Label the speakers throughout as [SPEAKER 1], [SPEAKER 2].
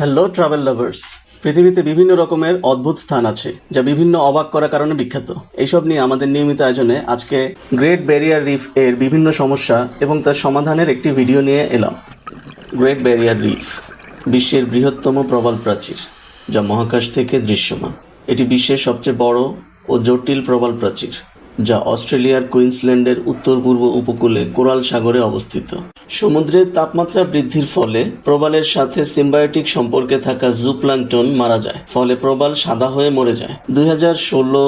[SPEAKER 1] Hello travel lovers পৃথিবীতে বিভিন্ন রকমের অদ্ভুত স্থান আছে, যা বিভিন্ন অবাক করার কারণে বিখ্যাত। এইসব নিয়ে আমাদের নিয়মিত আয়োজনে আজকে গ্রেট ব্যারিয়ার রিফ এর বিভিন্ন সমস্যা এবং তার সমাধানের একটি ভিডিও নিয়ে এলাম। গ্রেট ব্যারিয়ার রিফ বিশ্বের বৃহত্তম প্রবাল প্রাচীর, যা মহাকাশ থেকে দৃশ্যমান। এটি বিশ্বের সবচেয়ে বড় ও জটিল প্রবাল প্রাচীর। যা অস্ট্রেলিয়ার কুইন্সল্যান্ডের উত্তর পূর্ব উপকূলে কোরাল সাগরে অবস্থিত। সমুদ্রের তাপমাত্রা বৃদ্ধির ফলে প্রবালের সাথে সিম্বায়োটিক সম্পর্কে থাকা জুপ্লাংটন মারা যায়, ফলে প্রবাল সাদা হয়ে মরে যায়। দুই হাজার ষোলো,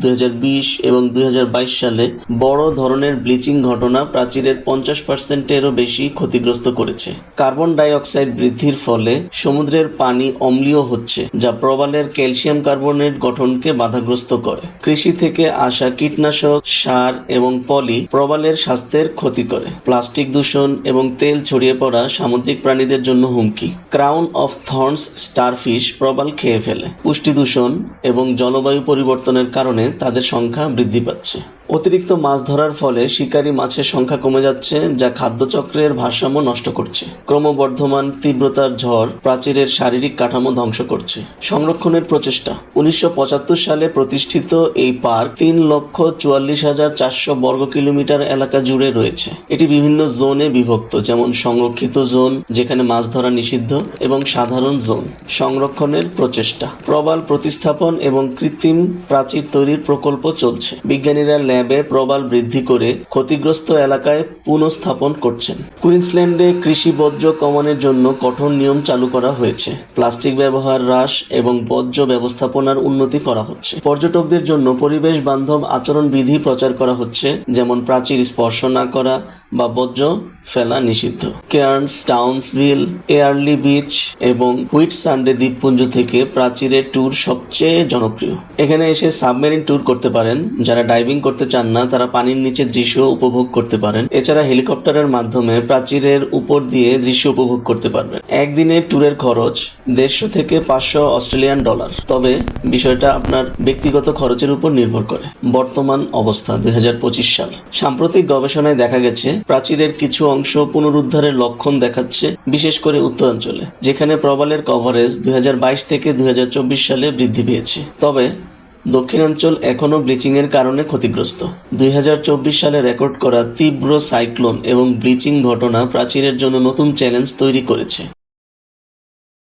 [SPEAKER 1] দুই এবং দুই হাজার বাইশ সালে বড় ধরনের ব্লিচিং ঘটনা প্রাচীরের পঞ্চাশ পার্সেন্টেরও বেশি ক্ষতিগ্রস্ত করেছে। কার্বন ডাই অক্সাইড বৃদ্ধির ফলে সমুদ্রের পানি অম্লীয় হচ্ছে, যা প্রবালের ক্যালসিয়াম কার্বনেট গঠনকে বাধাগ্রস্ত করে। কৃষি থেকে আসা কীটনাশক, সার এবং পলি প্রবালের স্বাস্থ্যের ক্ষতি করে। প্লাস্টিক দূষণ এবং তেল ছড়িয়ে পড়া সামুদ্রিক প্রাণীদের জন্য হুমকি। ক্রাউন অফ থর্নস স্টারফিশ প্রবাল খেয়ে ফেলে। পুষ্টি দূষণ এবং জলবায়ু পরিবর্তনের কারণে তাদের সংখ্যা বৃদ্ধি পাচ্ছে। অতিরিক্ত মাছ ধরার ফলে শিকারী মাছের সংখ্যা কমে যাচ্ছে, যা খাদ্যচক্রের ভারসাম্য নষ্ট করছে। ক্রমবর্ধমান তীব্রতার ঝড় প্রাচীরের শারীরিক কাঠামো ধ্বংস করছে। সংরক্ষণের প্রচেষ্টা। উনিশশো পঁচাত্তর সালে প্রতিষ্ঠিত এই পার্ক তিন লক্ষ চুয়াল্লিশ হাজার চারশো বর্গ কিলোমিটার এলাকা জুড়ে রয়েছে। এটি বিভিন্ন জোনে বিভক্ত, যেমন সংরক্ষিত জোন, যেখানে মাছ ধরা নিষিদ্ধ, এবং সাধারণ জোন। সংরক্ষণের প্রচেষ্টা। প্রবাল প্রতিস্থাপন এবং কৃত্রিম প্রাচীর তৈরির প্রকল্প চলছে। বিজ্ঞানীরা ল্যাবে প্রবাল বৃদ্ধি করে ক্ষতিগ্রস্ত এলাকায় পুনঃস্থাপন করছেন। কুইন্সল্যান্ডে কৃষি বর্জ্য কমানোর জন্য কঠোর নিয়ম চালু করা হয়েছে। প্লাস্টিক ব্যবহার হ্রাস এবং বর্জ্য ব্যবস্থাপনার উন্নতি করা হচ্ছে। পর্যটকদের জন্য পরিবেশ বান্ধব আচরণবিধি প্রচার করা হচ্ছে, যেমন প্রাচীর স্পর্শ না করা বা বর্জ্য ফেলা নিষিদ্ধ। কেয়ার্নস, টাউন্সভিল, এয়ারলি বিচ এবং হুইট সানডে দ্বীপপুঞ্জ থেকে প্রাচীরের ট্যুর সবচেয়ে জনপ্রিয়। এখানে এসে সাবমেরিন ট্যুর করতে পারেন। যারা ডাইভিং করতে চান না, তারা পানির নিচে দৃশ্য উপভোগ করতে পারেন। এছাড়া হেলিকপ্টারের মাধ্যমে প্রাচীরের উপর দিয়ে দৃশ্য উপভোগ করতে পারবেন। একদিনের ট্যুরের খরচ দেড়শো থেকে পাঁচশো অস্ট্রেলিয়ান ডলার। তবে বিষয়টা আপনার ব্যক্তিগত খরচের উপর নির্ভর করে। বর্তমান অবস্থা দুই হাজার পঁচিশ সাল। সাম্প্রতিক গবেষণায় দেখা গেছে প্রাচীরের কিছু অংশ পুনরুদ্ধারের লক্ষণ দেখাচ্ছে, বিশেষ করে উত্তরাঞ্চলে, যেখানে প্রবালের কভারেজ দুই হাজার বাইশ থেকে দুই হাজার চব্বিশ সালে বৃদ্ধি পেয়েছে। তবে, দক্ষিণাঞ্চল এখনও ব্লিচিং এর কারণে ক্ষতিগ্রস্ত। দুই হাজার চব্বিশ সালে রেকর্ড করা তীব্র সাইক্লোন এবং ব্লিচিং ঘটনা প্রাচীরের জন্য নতুন চ্যালেঞ্জ তৈরি করেছে।